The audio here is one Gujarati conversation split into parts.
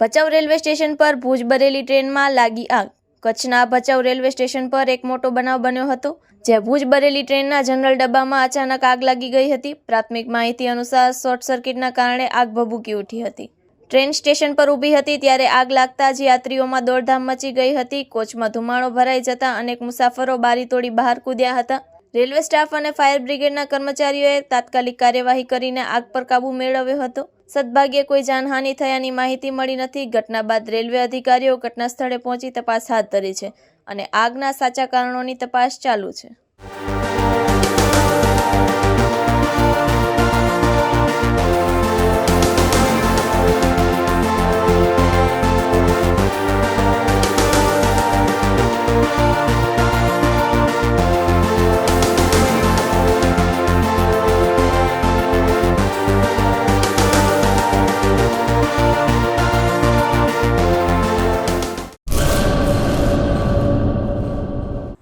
ભચાઉ રેલવે સ્ટેશન પર ભુજ બરેલી ટ્રેનમાં લાગી આગ. કચ્છના ભચાઉ રેલવે સ્ટેશન પર એક મોટો બનાવ બન્યો હતો જ્યાં ભુજ બરેલી ટ્રેનના જનરલ ડબ્બામાં અચાનક આગ લાગી ગઈ હતી. પ્રાથમિક માહિતી અનુસાર શોર્ટ સર્કિટના કારણે આગ ભભૂકી ઉઠી હતી. ટ્રેન સ્ટેશન પર ઊભી હતી ત્યારે આગ લાગતા જ યાત્રીઓમાં દોડધામ મચી ગઈ હતી. કોચમાં ધુમાડો ભરાઈ જતા અનેક મુસાફરો બારી તોડી બહાર કૂદ્યા હતા. રેલવે સ્ટાફ અને ફાયર બ્રિગેડના કર્મચારીઓએ તાત્કાલિક કાર્યવાહી કરીને આગ પર કાબૂ મેળવ્યો હતો. સદભાગ્યે કોઈ જાનહાનિ થયાની માહિતી મળી નથી. ઘટના બાદ રેલવે અધિકારીઓ ઘટના સ્થળે પહોંચી તપાસ હાથ ધરી છે અને આગના સાચા કારણોની તપાસ ચાલુ છે.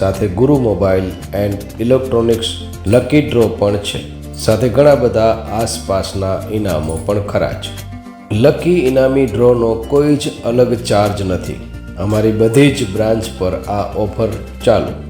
સાથે Guru mobile and electronics lucky draw પણ છે. સાથે ઘણા બધા આસપાસના ઇનામો પણ ખરા છે. લકી ઇનામી ડ્રોનો કોઈ જ અલગ ચાર્જ નથી. અમારી બધી જ બ્રાન્ચ પર આ ઓફર ચાલુ.